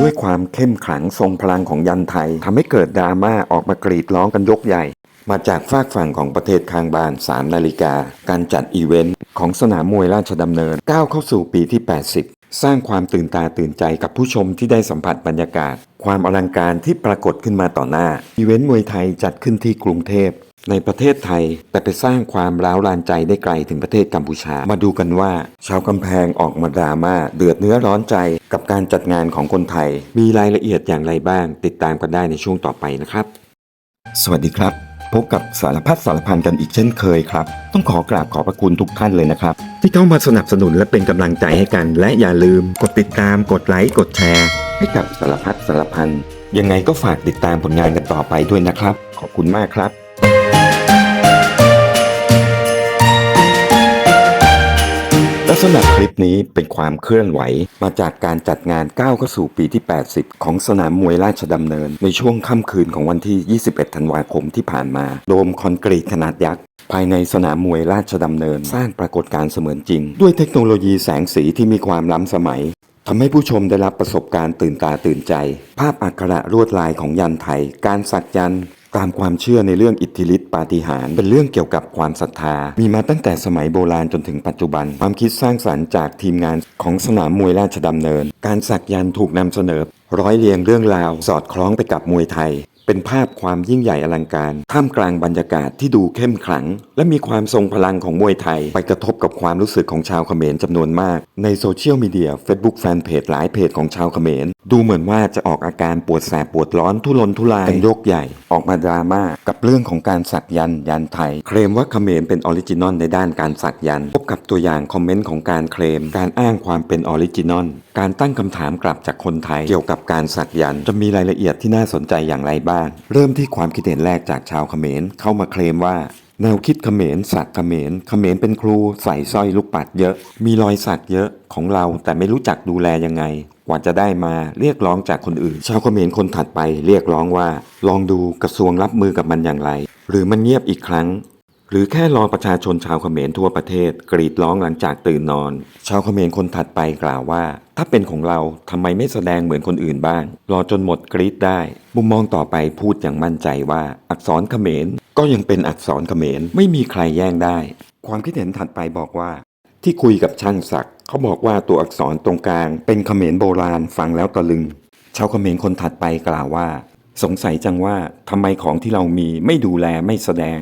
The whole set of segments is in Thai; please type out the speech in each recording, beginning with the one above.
ด้วยความเข้มขลังทรงพลังของยันไทยทำให้เกิดดราม่าออกมากรีดร้องกันยกใหญ่ มาจากฝากฝั่งของประเทศข้างบาน 3 นาฬิกา การจัดอีเวนต์ของสนามมวยราชดำเนินก้าวเข้าสู่ปีที่ 80 สร้างความตื่นตาตื่นใจกับผู้ชมที่ได้สัมผัสบรรยากาศ ความอลังการที่ปรากฏขึ้นมาต่อหน้าอีเวนต์มวยไทยจัดขึ้นที่กรุงเทพ ในประเทศไทย แต่ไปสร้างความร้าวรานใจได้ไกลถึงประเทศกัมพูชา มาดูกันว่า ชาวกำแพงออกมาดราม่าเดือดเนื้อร้อนใจกับการจัดงานของคนไทย มีรายละเอียดอย่างไรบ้าง ติดตามกันได้ในช่วงต่อไปนะครับ สวัสดีครับพบกับสารพัดสารพันกันอีกเช่นเคยครับ ต้องขอกราบขอบพระคุณทุกท่านเลยนะครับ ที่เข้ามาสนับสนุนและเป็นกำลังใจให้กัน และอย่าลืมกดติดตามกดไลค์กดแชร์ให้กับสารพัดสารพันยังไงก็ฝากติดตามผลงานกันต่อไปด้วยนะครับ ขอบคุณมากครับ ษณะคลิปนี้เป็นความเคลื่อนไหว มาจากการจัดงานก้าวเข้าสู่ปีที่ 80 ของสนามมวยราชดำเนิน ในช่วงค่ำคืนของวันที่ 21 ธันวาคมที่ผ่านมาโดมคอนกรีตขนาดยักษ์ภายในสนามมวยราชดำเนิน สร้างปรากฏการณ์เสมือนจริง ด้วยเทคโนโลยีแสงสีที่มีความล้ำสมัยทำให้ผู้ชมได้รับประสบการณ์ตื่นตาตื่นใจ ภาพอักขระลวดลายของยันไทย การสักยัน ตามความเชื่อในเรื่องอิทธิฤทธิปาฏิหาริย์เป็นเรื่องเกี่ยวกับความศรัทธา มีมาตั้งแต่สมัยโบราณจนถึงปัจจุบัน ความคิดสร้างสรรค์จากทีมงานของสนามมวยราชดำเนิน การสักยันถูกนำเสนอ ร้อยเรียงเรื่องราว สอดคล้องไปกับมวยไทย เป็นภาพความยิ่งใหญ่อลังการ ท่ามกลางบรรยากาศที่ดูเข้มขลัง และมีความทรงพลังของมวยไทย ไปกระทบกับความรู้สึกของชาวเขมรจำนวนมาก ในโซเชียลมีเดีย Facebook แฟนเพจหลายเพจของชาวเขมรดูเหมือนว่าจะออกอาการปวดแสบปวดร้อนทุรนทุรายกันยกใหญ่ออกมาดราม่ากับเรื่องของการสักยันต์ยันไทย เคลมว่าเขมรเป็นออริจินอลในด้านการสักยันต์พบกับตัวอย่างคอมเมนต์ของการเคลม การอ้างความเป็นออริจินอลการตั้งคำถามกลับจากคนไทย เกี่ยวกับการสักยันต์จะมีรายละเอียดที่น่าสนใจอย่างไรบ้าง เริ่มที่ความคิดเห็นแรกจากชาวเขมรเข้ามาเคลมว่าแนวคิดเขมรสักเขมรเขมรเป็นครูใส่สร้อยลูกปัดเยอะ มีรอยสักเยอะของเราแต่ไม่รู้จักดูแลยังไง กว่าจะได้มาเรียกร้องจากคนอื่น ชาวเขมรคนถัดไปเรียกร้องว่า ลองดูกระทรวงรับมือกับมันอย่างไร หรือมันเงียบอีกครั้ง หรือแค่รอประชาชนชาวเขมรทั่วประเทศ กรีดร้องหลังจากตื่นนอน ชาวเขมรคนถัดไปกล่าวว่า ถ้าเป็นของเราทำไมไม่แสดงเหมือนคนอื่นบ้าง รอจนหมดกรีดได้มุมมองต่อไปพูดอย่างมั่นใจว่า อักษรเขมรก็ยังเป็นอักษรเขมรไม่มีใครแย่งได้ ความคิดเห็นถัดไปบอกว่า ที่คุยกับช่างศักดิ์เขาบอกว่าตัวอักษรตรงกลาง เป็นเขมรโบราณฟังแล้วตะลึง ชาวเขมรคนถัดไปกล่าวว่า สงสัยจังว่าทำไมของที่เรามีไม่ดูแลไม่แสดง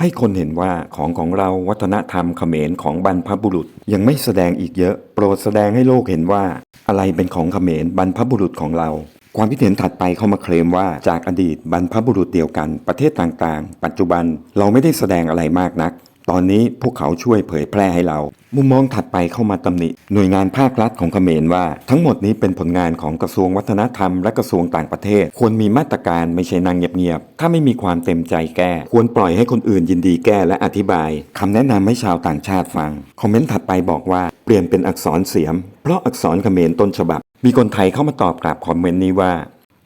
ให้คนเห็นว่าของของเราวัฒนธรรมเขมรของบรรพบุรุษยังไม่แสดงอีกเยอะ โปรดแสดงให้โลกเห็นว่า อะไรเป็นของเขมรบรรพบุรุษของเราความคิดเห็นถัดไปเข้ามาเคลมว่าจากอดีตบรรพบุรุษเดียวกัน ประเทศต่างๆ ปัจจุบันเราไม่ได้แสดงอะไรมากนัก ตอนนี้พวกเขาช่วยเผยแพร่ให้เรา มุมมองถัดไปเข้ามาตำหนิ หน่วยงานภาครัฐของเขมรว่า ทั้งหมดนี้เป็นผลงานของกระทรวงวัฒนธรรมและกระทรวงต่างประเทศ ควรมีมาตรการไม่ใช่นางเงียบๆ ถ้าไม่มีความเต็มใจแก้ ควรปล่อยให้คนอื่นยินดีแก้และอธิบายคำแนะนำให้ชาวต่างชาติฟัง คอมเมนต์ถัดไปบอกว่าเปลี่ยนเป็นอักษรเสียม เพราะอักษรเขมรต้นฉบับ มีคนไทยเข้ามาตอบกลับคอมเมนต์นี้ว่า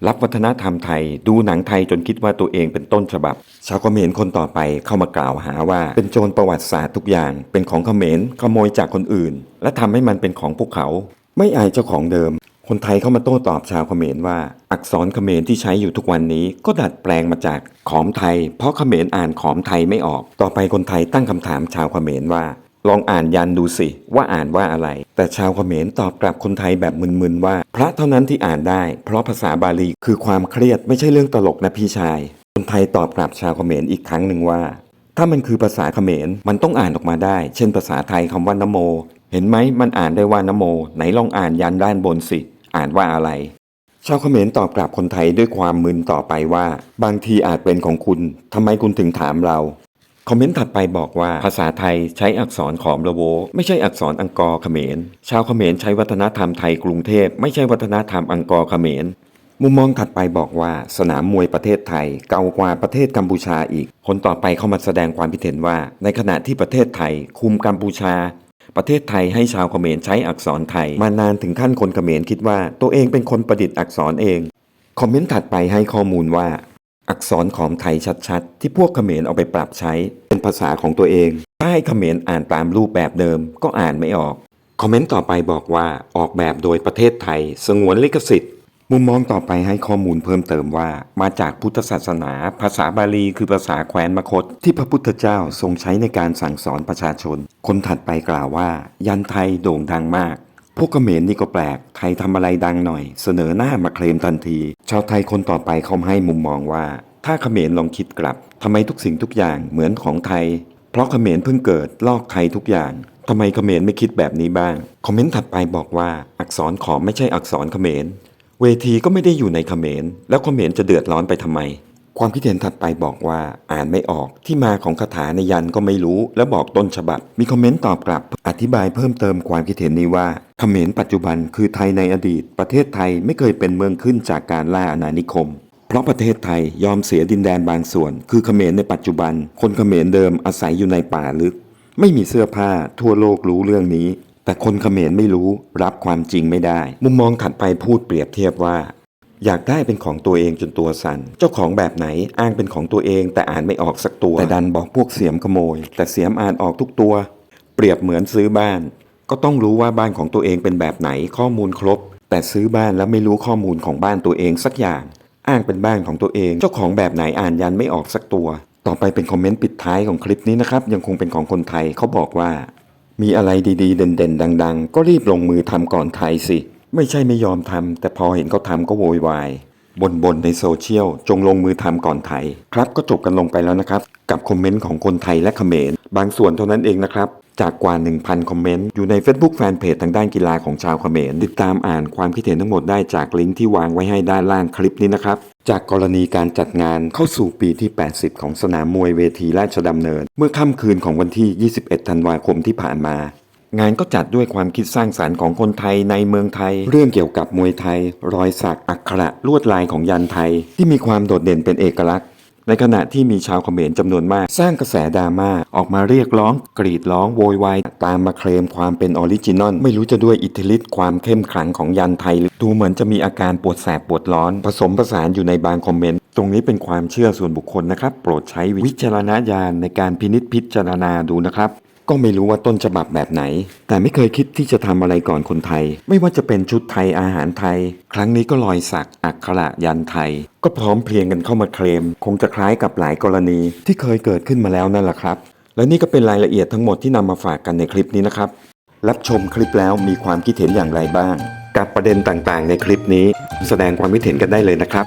รับวัฒนธรรมไทย ดูหนังไทยจนคิดว่าตัวเองเป็นต้นฉบับ ชาวเขมรคนต่อไปเข้ามากล่าวหาว่า เป็นโจรประวัติศาสตร์ทุกอย่าง เป็นของเขมรขโมยจากคนอื่น และทำให้มันเป็นของพวกเขา ไม่อายเจ้าของเดิม คนไทยเข้ามาโต้ตอบชาวเขมรว่า อักษรเขมรที่ใช้อยู่ทุกวันนี้ ก็ดัดแปลงมาจากขอมไทย เพราะเขมรอ่านขอมไทยไม่ออก ต่อไปคนไทยตั้งคำถามชาวเขมรว่า ลองอ่านยันดูสิ ว่าอ่านว่าอะไร แต่ชาวเขมรตอบกลับคนไทยแบบมึนๆว่า พระเท่านั้นที่อ่านได้ เพราะภาษาบาลีคือความเครียดไม่ใช่เรื่องตลกนะพี่ชาย คนไทยตอบกลับชาวเขมรอีกครั้งหนึ่งว่า ถ้ามันคือภาษาเขมรมันต้องอ่านออกมาได้ เช่น ภาษาไทยคำว่านโม เห็นไหมมันอ่านได้ว่านโม ไหนลองอ่านยันด้านบนสิ อ่านว่าอะไรชาวเขมรตอบกลับคนไทยด้วยความมึนต่อไปว่า บางทีอาจเป็นของคุณทำไมคุณถึงถามเรา คอมเมนต์ถัดไปบอกว่าภาษาไทยใช้อักษรขอมระโว ไม่ใช่อักษรอังกอร์เขมร ชาวเขมรใช้วัฒนธรรมไทยกรุงเทพไม่ใช่วัฒนธรรมอังกอร์เขมร มุมมองถัดไปบอกว่า สนามมวยประเทศไทย เก่ากว่าประเทศกัมพูชาอีก คนต่อไปเข้ามาแสดงความคิดเห็นว่า ในขณะที่ประเทศไทย คุมกัมพูชา ประเทศไทยให้ชาวเขมรใช้อักษรไทย มานานถึงขั้นคนเขมรคิดว่า ตัวเองเป็นคนประดิษฐ์อักษรเองคอมเมนต์ถัดไปให้ข้อมูลว่า อักษรของไทยชัดๆ ที่พวกเขมรเอาไปปรับใช้เป็นภาษาของตัวเองถ้าให้เขมรอ่านตามรูปแบบเดิมก็อ่านไม่ออก คอมเมนต์ต่อไปบอกว่าออกแบบโดยประเทศไทย สงวนลิขสิทธิ์ มุมมองต่อไปให้ข้อมูลเพิ่มเติมว่า มาจากพุทธศาสนา ภาษาบาลีคือภาษาแคว้นมคต ที่พระพุทธเจ้าทรงใช้ในการสั่งสอนประชาชน คนถัดไปกล่าวว่า ยันไทยโด่งดังมาก พวกเขมรนี่ก็แปลก ใครทำอะไรดังหน่อย เสนอหน้ามาเคลมทันที ชาวไทยคนต่อไปเขาให้มุมมองว่า ถ้าเขมรลองคิดกลับทำไมทุกสิ่งทุกอย่างเหมือนของไทย เพราะเขมรเพิ่งเกิดลอกไทยทุกอย่างทำไมเขมรไม่คิดแบบนี้บ้าง คอมเมนต์ถัดไปบอกว่า อักษรขอมไม่ใช่อักษรเขมร เวทีก็ไม่ได้อยู่ในเขมร แล้วเขมรจะเดือดร้อนไปทำไม ความคิดเห็นถัดไปบอกว่าอ่านไม่ออกที่มาของคาถาในยันก็ไม่รู้ และบอกต้นฉบับ มีคอมเมนต์ตอบกลับ อธิบายเพิ่มเติมความคิดเห็นนี้ว่าเขมรปัจจุบันคือไทยในอดีต ประเทศไทยไม่เคยเป็นเมืองขึ้นจากการล่าอาณานิคม เพราะประเทศไทยยอมเสียดินแดนบางส่วน คือเขมรในปัจจุบัน คนเขมรเดิมอาศัยอยู่ในป่าลึก ไม่มีเสื้อผ้าทั่วโลกรู้เรื่องนี้แต่คนเขมรไม่รู้รับความจริงไม่ได้ มุมมองถัดไปพูดเปรียบเทียบว่า อยากได้เป็นของตัวเองจนตัวสั่น เจ้าของแบบไหนอ้างเป็นของตัวเอง แต่อ่านไม่ออกสักตัว แต่ดันบอกพวกเสียมขโมย แต่เสียมอ่านออกทุกตัว เปรียบเหมือนซื้อบ้าน ก็ต้องรู้ว่าบ้านของตัวเองเป็นแบบไหนข้อมูลครบ แต่ซื้อบ้านแล้วไม่รู้ข้อมูลของบ้านตัวเองสักอย่าง อ้างเป็นบ้านของตัวเอง เจ้าของแบบไหนอ่านยันไม่ออกสักตัว ต่อไปเป็นคอมเมนต์ปิดท้ายของคลิปนี้นะครับยังคงเป็นของคนไทยเขาบอกว่า มีอะไรดีๆ เด่นๆ ดัง ๆ ก็รีบลงมือทำก่อนใครสิ ไม่ใช่ไม่ยอมทำแต่พอเห็นเขาทำก็โวยวายบนๆในโซเชียล จงลงมือทำก่อนไทย ครับก็จบกันลงไปแล้วนะครับ กับคอมเมนต์ของคนไทยและเขมร บางส่วนเท่านั้นเองนะครับ จากกว่า 1,000 คอมเมนต์ อยู่ใน Facebook Fanpage ทางด้านกีฬาของชาวเขมร ติดตามอ่านความคิดเห็นทั้งหมดได้จากลิงก์ที่วางไว้ให้ด้านล่างคลิปนี้นะครับ จากกรณีการจัดงานเข้าสู่ปีที่ 80 ของสนามมวยเวทีราชดำเนิน เมื่อค่ำคืนของวันที่ 21 ธันวาคมที่ผ่านมา งานก็จัดด้วยความคิดสร้างสารรค์ของคนไทยในเมืองไทย เรื่องเกี่ยวกับมวยไทย รอยสักอักขระลวดลายของยันไทย ที่มีความโดดเด่นเป็นเอกลักษณ์ ในขณะที่มีชาวเขมรจำนวนมาก สร้างกระแสดราม่าออกมาเรียกร้อง กรีดร้องโวยวายตามมาเคลมความเป็นออริจินอลไม่รู้จะด้วยอิทธิฤทธิ์ความเข้มขลังของยันไทยหรือดูเหมือนจะมีอาการปวดแสบปวดร้อน ผสมผสานอยู่ในบางคอมเมนต์ตรงนี้เป็นความเชื่อส่วนบุคคลนะครับ โปรดใช้วิจารณญาณในการพินิจพิจารณาดูนะครับ ก็ไม่รู้ว่าต้นฉบับแบบไหน แต่ไม่เคยคิดที่จะทำอะไรก่อนคนไทย ไม่ว่าจะเป็นชุดไทยอาหารไทย ครั้งนี้ก็รอยสักอักขระยันไทย ก็พร้อมเพรียงกันเข้ามาเคลม คงจะคล้ายกับหลายกรณีที่เคยเกิดขึ้นมาแล้วนั่นแหละครับ และนี่ก็เป็นรายละเอียดทั้งหมดที่นำมาฝากกันในคลิปนี้นะครับ รับชมคลิปแล้วมีความคิดเห็นอย่างไรบ้าง กับประเด็นต่างๆ ในคลิปนี้ แสดงความคิดเห็นกันได้เลยนะครับ